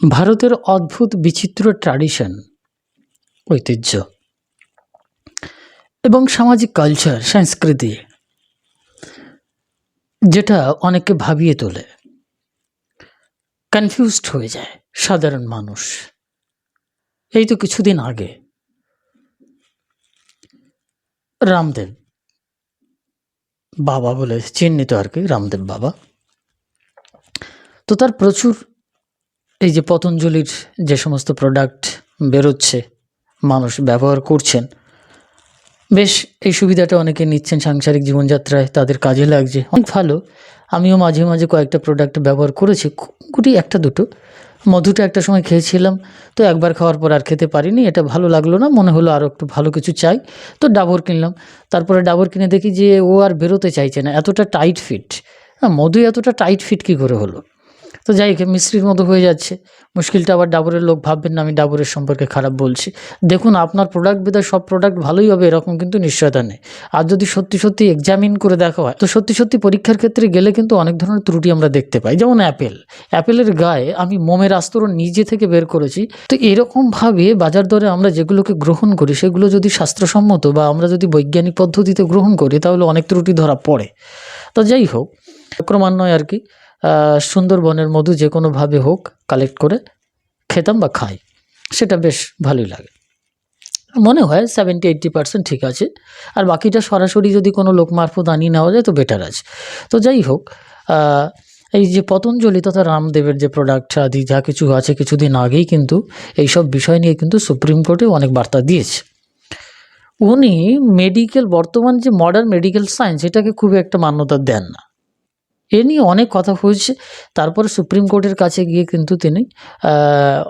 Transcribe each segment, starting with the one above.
ভারতের অদ্ভুত বিচিত্র ট্র্যাডিশন ঐতিহ্য এবং সামাজিক কালচার সংস্কৃতি, যেটা অনেককে ভাবিয়ে তোলে। কনফিউজড হয়ে যায় সাধারণ মানুষ। এই তো কিছুদিন আগে রামদেব বাবা বলে চিহ্নিত আর কি, রামদেব বাবা। তো তার প্রচুর এই যে পতঞ্জলির যে সমস্ত প্রোডাক্ট বেরোচ্ছে, মানুষ ব্যবহার করছেন, বেশ এই সুবিধাটা অনেকে নিচ্ছেন সাংসারিক জীবনযাত্রায়, তাদের কাজে লাগছে। অনেক ভালো। আমিও মাঝে মাঝে কয়েকটা প্রোডাক্ট ব্যবহার করেছি গুটি একটা দুটো, মধুটা একটা সময় খেয়েছিলাম, তো একবার খাওয়ার পর আর খেতে পারিনি, এটা ভালো লাগল না, মনে হলো আরও একটু ভালো কিছু চাই, তো ডাবর কিনলাম। তারপরে ডাবর কিনে দেখি যে ও আর বেরোতে চাইছে না, এতটা টাইট ফিট হ্যাঁ মধু এতটা টাইট ফিট কী করে হলো? তো যাই হোক, মিস্ত্রির মতো হয়ে যাচ্ছে। মুশকিলটা আবার ডাবরের লোক ভাববেন না, আমি ডাবরের সম্পর্কে খারাপ বলছি। দেখুন, আপনার প্রোডাক্ট বেদায়, সব প্রোডাক্ট ভালোই হবে, এরকম কিন্তু নিশ্চয়তা নেই। আর যদি সত্যি সত্যি এক্সামিন করে দেখা হয়, তো সত্যি সত্যি পরীক্ষার ক্ষেত্রে গেলে কিন্তু অনেক ধরনের ত্রুটি আমরা দেখতে পাই। যেমন অ্যাপেল অ্যাপেলের গায়ে আমি মোমের আস্তরণ নিজে থেকে বের করেছি। তো এরকমভাবে বাজার দরে আমরা যেগুলোকে গ্রহণ করি, সেগুলো যদি শাস্ত্রসম্মত বা আমরা যদি বৈজ্ঞানিক পদ্ধতিতে গ্রহণ করি, তাহলে অনেক ত্রুটি ধরা পড়ে। তো যাই হোক, ক্রমান্বয়ে আর কি সুন্দরবনের মধু যে কোনোভাবে হোক কালেক্ট করে খেতাম বা খাই। সেটা বেশ ভালোই লাগে। মনে হয় সেভেন্টি এইট্টি পার্সেন্ট ঠিক আছে। আর বাকিটা সরাসরি যদি কোনো লোক মারফত আনিয়ে নেওয়া যায় তো বেটার আছে। তো যাই হোক এই যে পতঞ্জলি তথা রামদেবের যে প্রোডাক্ট আদি যা কিছু আছে কিছুদিন আগেই কিন্তু এই সব বিষয় নিয়ে কিন্তু সুপ্রিম কোর্টে অনেক বার্তা দিয়েছে। উনি মেডিকেল বর্তমান যে মডার্ন মেডিকেল সায়েন্স এটাকে খুব একটা মান্যতা দেন না। এ নিয়ে অনেক কথা হয়েছে। তারপরে সুপ্রিম কোর্টের কাছে গিয়ে কিন্তু তিনি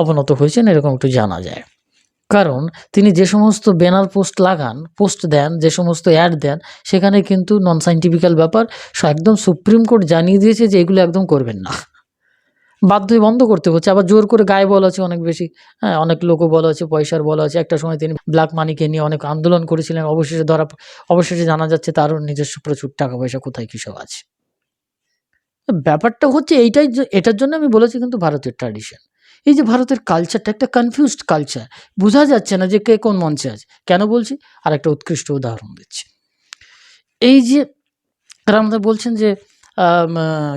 অবনত হয়েছেন, এরকম একটু জানা যায়। কারণ তিনি যে সমস্ত ব্যানার পোস্ট লাগান, পোস্ট দেন, যে সমস্ত অ্যাড দেন, সেখানে কিন্তু নন সাইন্টিফিক্যাল ব্যাপার একদম সুপ্রিম কোর্ট জানিয়ে দিয়েছে যে এগুলো একদম করবেন না। বাধ্য হয়ে বন্ধ করতে হচ্ছে। আবার জোর করে গায়ে বলা আছে অনেক বেশি। হ্যাঁ অনেক লোকও বলা আছে, পয়সার বলা আছে। একটা সময় তিনি ব্ল্যাক মানিকে নিয়ে অনেক আন্দোলন করেছিলেন। অবশেষে ধরা, অবশেষে জানা যাচ্ছে তারও নিজস্ব প্রচুর টাকা পয়সা কোথায় কী সব আছে। ব্যাপারটা হচ্ছে এইটাই এটার জন্য আমি বলেছি কিন্তু ভারতের ট্র্যাডিশন এই যে ভারতের কালচারটা একটা কনফিউজড কালচার বোঝা যাচ্ছে না যে কে কোন মঞ্চে আছে। কেন বলছি? আর একটা উৎকৃষ্ট উদাহরণ দিচ্ছি। এই যে রামদেব বলছেন যে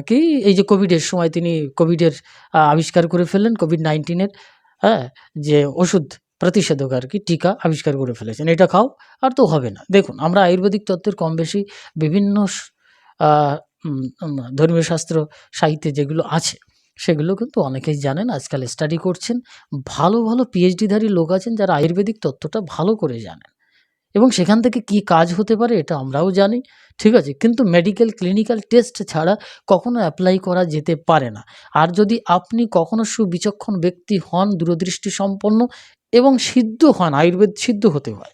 কি? এই যে কোভিডের সময় তিনি কোভিডের আবিষ্কার করে ফেললেন কোভিড নাইন্টিনের হ্যাঁ যে ওষুধ প্রতিষেধক আর কি, টিকা আবিষ্কার করে ফেলেছেন। এটা খাও, আর তো হবে না। দেখুন, আমরা আয়ুর্বেদিক তত্ত্বের কম বেশি বিভিন্ন ধর্মীয় শাস্ত্র সাহিত্যে যেগুলো আছে, সেগুলো কিন্তু অনেকেই জানেন, আজকাল স্টাডি করছেন, ভালো ভালো পিএইচডিধারী লোক আছেন যারা আয়ুর্বেদিক তত্ত্বটা ভালো করে জানেন। এবং সেখান থেকে কি কাজ হতে পারে এটা আমরাও জানি, ঠিক আছে? কিন্তু মেডিকেল ক্লিনিক্যাল টেস্ট ছাড়া কখনো অ্যাপ্লাই করা যেতে পারে না। আর যদি আপনি কখনো সুবিচক্ষণ ব্যক্তি হন দূরদৃষ্টি সম্পন্ন এবং সিদ্ধ হন, আয়ুর্বেদ সিদ্ধ হতে হয়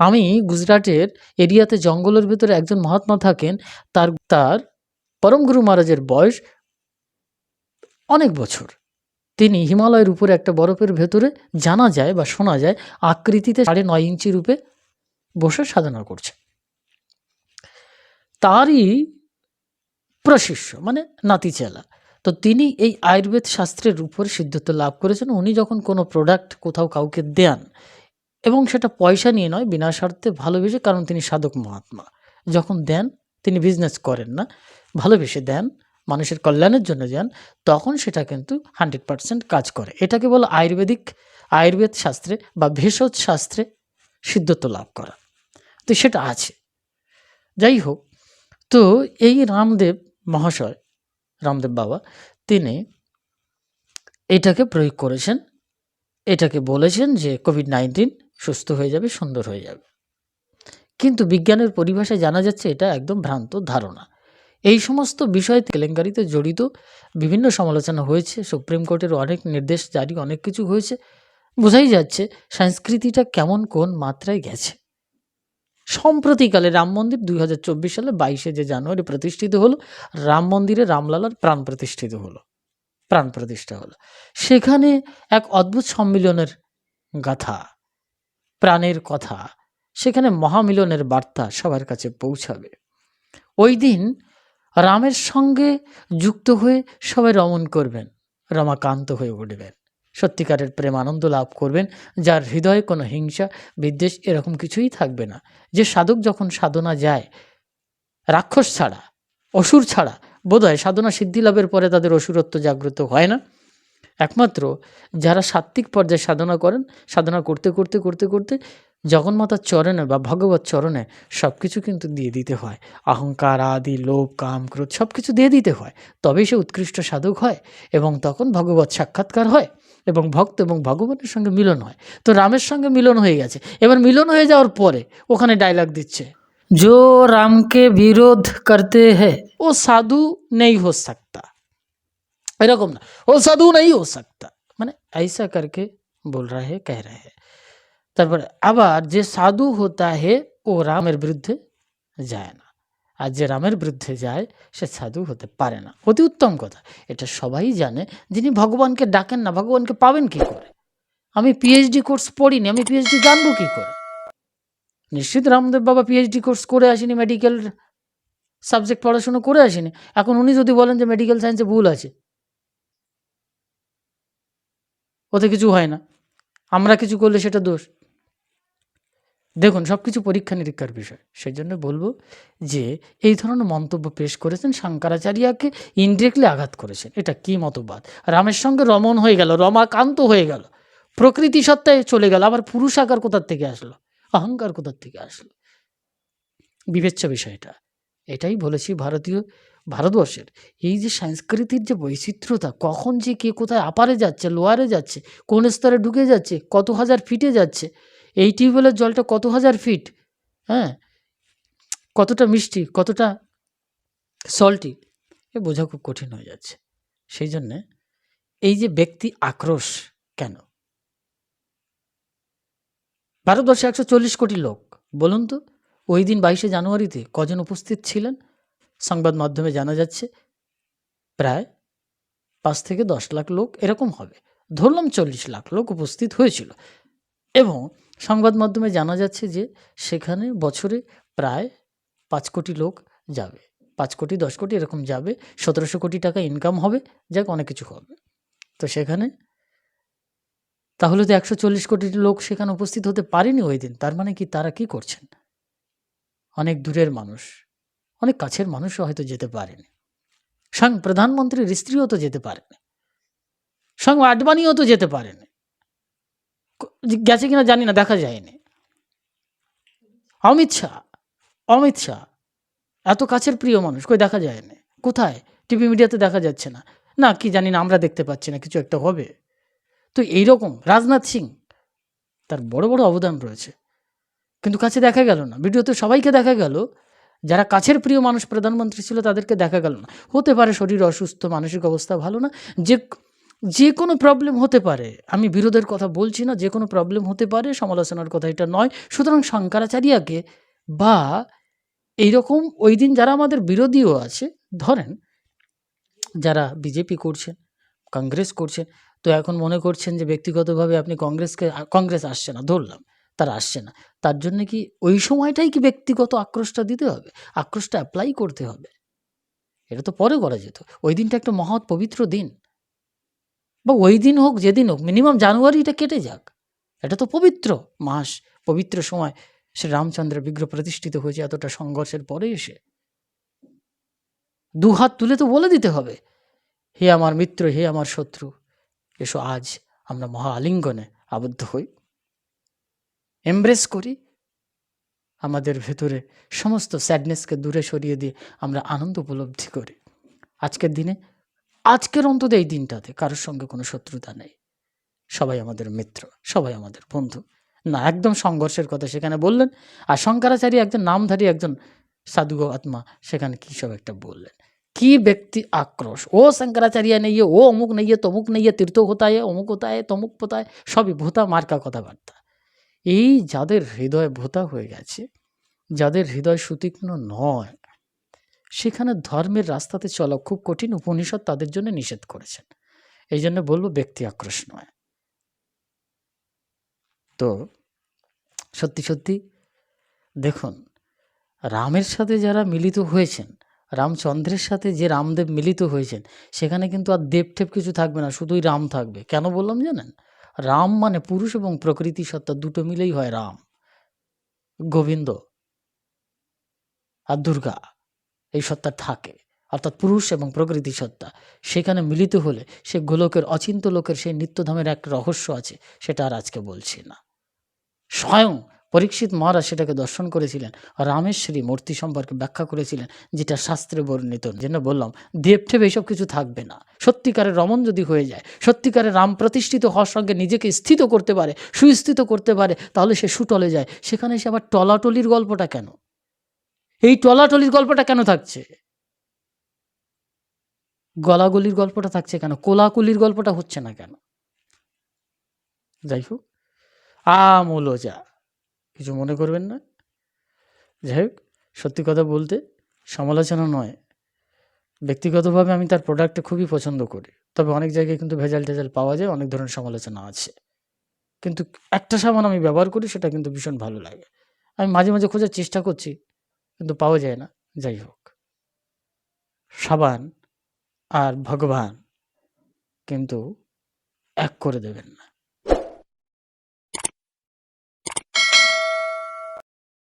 আমি গুজরাটের এরিয়াতে জঙ্গলের ভেতরে একজন মহাত্মা থাকেন, তার তার পরম গুরু মহারাজের বয়স অনেক বছর। তিনি হিমালয়ের উপরে একটা বরফের ভেতরে জানা যায় বা শোনা যায়, আকৃতিতে সাড়ে নয় ইঞ্চি রূপে বসে সাধনা করছে। তারই প্রশিষ্য মানে নাতি চেলা। তো তিনি এই আয়ুর্বেদ শাস্ত্রের উপর সিদ্ধত্ব লাভ করেছেন। উনি যখন কোনো প্রোডাক্ট কোথাও কাউকে দেন এবং সেটা পয়সা নিয়ে নয়, বিনা স্বার্থে ভালোবেসে, কারণ তিনি সাধক মহাত্মা। যখন দেন, তিনি বিজনেস করেন না, ভালোবেসে দেন, মানুষের কল্যাণের জন্য দেন তখন সেটা কিন্তু হান্ড্রেড পার্সেন্ট কাজ করে। এটাকে বলে আয়ুর্বেদিক, আয়ুর্বেদ শাস্ত্রে বা ভেষজ শাস্ত্রে সিদ্ধত্ব লাভ করা। তো সেটা আছে। যাই হোক, তো এই রামদেব মহাশয়, রামদেব বাবা, তিনি এটাকে প্রয়োগ করেছেন। এটাকে বলেছেন যে কোভিড নাইন্টিন সুস্থ হয়ে যাবে, সুন্দর হয়ে যাবে। কিন্তু বিজ্ঞানের পরিভাষায় জানা যাচ্ছে এটা একদম ভ্রান্ত ধারণা। এই সমস্ত বিষয় কেলেঙ্কারিতে জড়িত বিভিন্ন সমালোচনা হয়েছে, সুপ্রিম কোর্টের অনেক নির্দেশ জারি, অনেক কিছু হয়েছে। বোঝাই যাচ্ছে সংস্কৃতিটা কেমন, কোন মাত্রায় গেছে। সম্প্রতিকালে রাম মন্দির দুই হাজার চব্বিশ সালে বাইশে যে জানুয়ারি প্রতিষ্ঠিত হলো, রাম মন্দিরে রামলালার প্রাণ প্রতিষ্ঠিত হলো, প্রাণ প্রতিষ্ঠা হলো। সেখানে এক অদ্ভুত সম্মিলনের গাথা। প্রাণের কথা। সেখানে মহামিলনের বার্তা সবার কাছে পৌঁছাবে। ওই দিন রামের সঙ্গে যুক্ত হয়ে সবাই রমণ করবেন। রমাকান্ত হয়ে উঠবেন। সত্যিকারের প্রেম আনন্দ লাভ করবেন, যার হৃদয়ে কোনো হিংসা, বিদ্বেষ এরকম কিছুই থাকবে না। যে সাধক যখন সাধনা যায়, রাক্ষস ছাড়া, অসুর ছাড়া, বোধহয় সাধনা সিদ্ধি লাভের পরে তাদের অসুরত্ব জাগ্রত হয় না। একমাত্র যারা সাত্ত্বিক পর্যায়ে সাধনা করেন সাধনা করতে করতে করতে করতে জগন্মাতার চরণে বা ভগবত চরণে সব কিছু কিন্তু দিয়ে দিতে হয় অহংকার আদি লোভ কাম ক্রোধ সব কিছু দিয়ে দিতে হয় তবেই সে উৎকৃষ্ট সাধক হয় এবং তখন ভগবত সাক্ষাৎকার হয় এবং ভক্ত এবং ভগবানের সঙ্গে মিলন হয় তো রামের সঙ্গে মিলন হয়ে গেছে এবার মিলন হয়ে যাওয়ার পরে ওখানে ডায়লগ দিচ্ছে जो राम के विरोध करते हैं वो साधु नहीं हो सकता এরকম না ও সাধু नहीं हो सकता মানে ऐसा करके बोल रहा है कह रहे हैं তারপরে আবার যে সাধু হতা হে ও রামের বিরুদ্ধে যায় না আর যে রামের বিরুদ্ধে যায় সে সাধু হতে পারে না অতি উত্তম কথা এটা সবাই জানে যিনি ভগবানকে ডাকেন না ভগবানকে পাবেন কি করে আমি পিএইচডি কোর্স পড়িনি আমি পিএইচডি জানবো কি করে নিশ্চিত রামদেব বাবা পিএইচডি কোর্স করে আসেনি মেডিকেল সাবজেক্ট পড়াশুনো করে আসেনি এখন উনি যদি বলেন যে মেডিকেল সায়েন্সে ভুল আছে ওতে কিছু হয় না। আমরা কিছু করলে সেটা দোষ। দেখুন সব কিছু পরীক্ষা নিরীক্ষার বিষয়। সেই জন্য বলব যে, এই ধরনের মন্তব্য পেশ করেছেন শঙ্করাচার্যকে ইনডিরেক্টলি আঘাত করেছেন। এটা কি মতবাদ? রামের সঙ্গে রমণ হয়ে গেল, রমাকান্ত হয়ে গেল। প্রকৃতি সত্তায় চলে গেল, আবার পুরুষ আকার কোথার থেকে আসলো? অহংকার কোথার থেকে আসলো? বিবেচ্য বিষয়টা। এটাই বলেছি ভারতীয় ভারতবর্ষের। এই যে সংস্কৃতির যে বৈচিত্র্যতা, কখন যে কে কোথায় আপারে যাচ্ছে, লোয়ারে যাচ্ছে, কোন স্তরে ঢুকে যাচ্ছে, কত হাজার ফিটে যাচ্ছে, এই টিউবওয়েলের জলটা কত হাজার ফিট হ্যাঁ? কতটা মিষ্টি, কতটা সল্টি এ বোঝা খুব কঠিন হয়ে যাচ্ছে। সেই জন্যে এই যে ব্যক্তি আক্রোশ কেন? ভারতবর্ষে একশো চল্লিশ কোটি লোক। বলুন তো, ওই দিন বাইশে জানুয়ারিতে কজন উপস্থিত ছিলেন? সংবাদ মাধ্যমে জানা যাচ্ছে, প্রায় পাঁচ থেকে দশ লাখ লোক এরকম হবে। ধরলাম চল্লিশ লাখ লোক উপস্থিত হয়েছিল। এবং সংবাদ মাধ্যমে জানা যাচ্ছে যে সেখানে বছরে প্রায় পাঁচ কোটি লোক যাবে। পাঁচ কোটি, দশ কোটি এরকম যাবে। সতেরোশো কোটি টাকা ইনকাম হবে। যাক, অনেক কিছু হবে। তো সেখানে তাহলে তো একশো চল্লিশ কোটি লোক সেখানে উপস্থিত হতে পারেনি ওই দিন। তার মানে কি তারা কি করছেন? অনেক দূরের মানুষ। অনেক কাছের মানুষও হয়তো যেতে পারেনি। সং প্রধানমন্ত্রীর স্ত্রীও তো যেতে পারেনি। সং আডবাণীও তো যেতে পারেনি। গেছে কিনা জানি না, দেখা যায়নি। অমিত শাহ অমিত শাহ, এত কাছের প্রিয় মানুষ, কই দেখা যায়নি? কোথায়? টিভি মিডিয়াতে দেখা যাচ্ছে না। না, কি জানি না, আমরা দেখতে পাচ্ছি না, কিছু একটা হবে। তো এইরকম, রাজনাথ সিং, তার বড় বড় অবদান রয়েছে। কিন্তু কাছে দেখা গেল না। ভিডিওতে সবাইকে দেখা গেল যারা কাছের প্রিয় মানুষ, প্রধানমন্ত্রী ছিল, তাদেরকে দেখা গেল না। হতে পারে শরীর অসুস্থ, মানসিক অবস্থা ভালো না। যে যে কোনো প্রবলেম হতে পারে, আমি বিরোধের কথা বলছি না, যে কোনো প্রবলেম হতে পারে, সমালোচনার কথা এটা নয়। সুতরাং শঙ্করাচার্যকে বা এইরকম ওই দিন যারা আমাদের বিরোধীও আছে, ধরেন, যারা বিজেপি করছেন কংগ্রেস করছেন তো এখন মনে করছেন যে ব্যক্তিগতভাবে আপনি কংগ্রেসকে, কংগ্রেস আসছে না, ধরলাম। তারা আসছে না। তার জন্য কি ওই সময়টাই কি ব্যক্তিগত আক্রোশটা দিতে হবে? আক্রোশটা অ্যাপ্লাই করতে হবে। এটা তো পরে করা যেত। ওই দিনটা একটা মহৎ পবিত্র দিন। বা ওই দিন হোক, যেদিন হোক মিনিমাম জানুয়ারিটা কেটে যাক। এটা তো পবিত্র মাস, পবিত্র সময়। সে রামচন্দ্রের বিগ্রহ প্রতিষ্ঠিত হয়েছে, এতটা সংঘর্ষের পরে এসে। দু হাত তুলে তো বলে দিতে হবে, হে আমার মিত্র, হে আমার শত্রু, এসো আজ আমরা মহা আলিঙ্গনে আবদ্ধ হই। এমব্রেস করি, আমাদের ভেতরে সমস্ত স্যাডনেসকে দূরে সরিয়ে দিয়ে আমরা আনন্দ উপলব্ধি করি। আজকের দিনে, আজকের অন্তত এই দিনটাতে কারোর সঙ্গে কোনো শত্রুতা নেই। সবাই আমাদের মিত্র, সবাই আমাদের বন্ধু। না, একদম সংঘর্ষের কথা সেখানে বললেন, আর শঙ্করাচারী একজন নামধারী একজন সাধু আত্মা, সেখানে কী সব একটা বললেন। কি ব্যক্তি আক্রোশ? ও শঙ্করাচার্য নেই, ও অমুক নেই তমুক নেই, তীর্থ হোতায়, অমুক হোতায়, তমুক পোতায় সবই ভোতা মার্কা কথাবার্তা। এই যাদের হৃদয় ভোতা হয়ে গেছে, যাদের হৃদয় সুতীক্ষ্ণ নয়, সেখানে ধর্মের রাস্তাতে চলা খুব কঠিন উপনিষদ তাদের জন্য নিষেধ করেছেন। এই জন্য বলব ব্যক্তি আক্রোশ নয়। তো সত্যি সত্যি দেখুন, রামের সাথে যারা মিলিত হয়েছেন, রামচন্দ্রের সাথে যে রামদেব মিলিত হয়েছেন, সেখানে কিন্তু আর দেবঠেব কিছু থাকবে না, শুধুই রাম থাকবে। কেন বললাম জানেন? রাম মানে পুরুষ এবং প্রকৃতি সত্তা দুটো মিলেই হয় রাম। গোবিন্দ আর দুর্গা, এই সত্তা থাকে। অর্থাৎ পুরুষ এবং প্রকৃতি সত্তা। সেখানে মিলিত হলে সে গোলকের, অচিন্ত লোকের সেই নিত্যধামের এক রহস্য আছে, সেটা আর আজকে বলছি না। স্বয়ং পরীক্ষিত মহারাজ সেটাকে দর্শন করেছিলেন রামেশ্বরী মূর্তি সম্পর্কে ব্যাখ্যা করেছিলেন, যেটা শাস্ত্রে বর্ণিত। জন্য বললাম, দেবঠেব এইসব কিছু থাকবে না। সত্যিকারের রমন যদি হয়ে যায়, সত্যিকারের রাম প্রতিষ্ঠিত হওয়ার সঙ্গে নিজেকে স্থিত করতে পারে, সুস্থিত করতে পারে, তাহলে সে সুটলে যায়। সেখানে সে আবার টলাটলির গল্পটা কেন? এই টলাটলির গল্পটা কেন থাকছে? গলাগলির গল্পটা থাকছে কেন? কোলাকুলির গল্পটা হচ্ছে না কেন? যাই হোক, আমূলো যা কিছু মনে করবেন না। যাই হোক, সত্যি কথা বলতে সমালোচনা নয়। ব্যক্তিগতভাবে আমি তার প্রোডাক্টটা খুবই পছন্দ করি। তবে অনেক জায়গায় কিন্তু ভেজাল টেজাল পাওয়া যায়, অনেক ধরনের সমালোচনা আছে। কিন্তু একটা সাবান আমি ব্যবহার করি, সেটা কিন্তু ভীষণ ভালো লাগে। আমি মাঝে মাঝে খোঁজার চেষ্টা করছি, কিন্তু পাওয়া যায় না। যাই হোক। সাবান আর ভগবান কিন্তু এক করে দেবেন না।